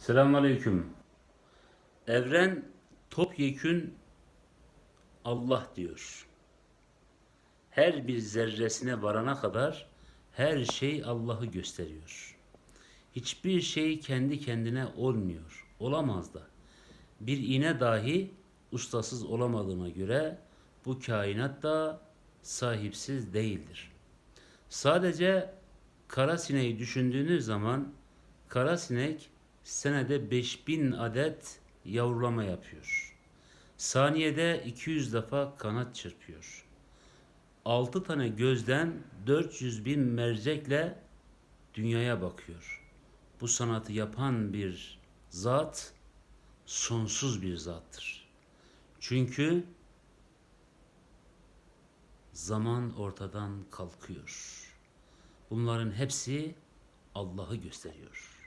Selamünaleyküm. Evren topyekün Allah diyor. Her bir zerresine varana kadar her şey Allah'ı gösteriyor. Hiçbir şey kendi kendine olmuyor. Olamaz da. Bir iğne dahi ustasız olamadığına göre bu kainat da sahipsiz değildir. Sadece kara sineği düşündüğünüz zaman kara sinek senede 5000 adet yavrulama yapıyor. Saniyede 200 defa kanat çırpıyor. 6 tane gözden 400 bin mercekle dünyaya bakıyor. Bu sanatı yapan bir zat sonsuz bir zattır. Çünkü zaman ortadan kalkıyor. Bunların hepsi Allah'ı gösteriyor.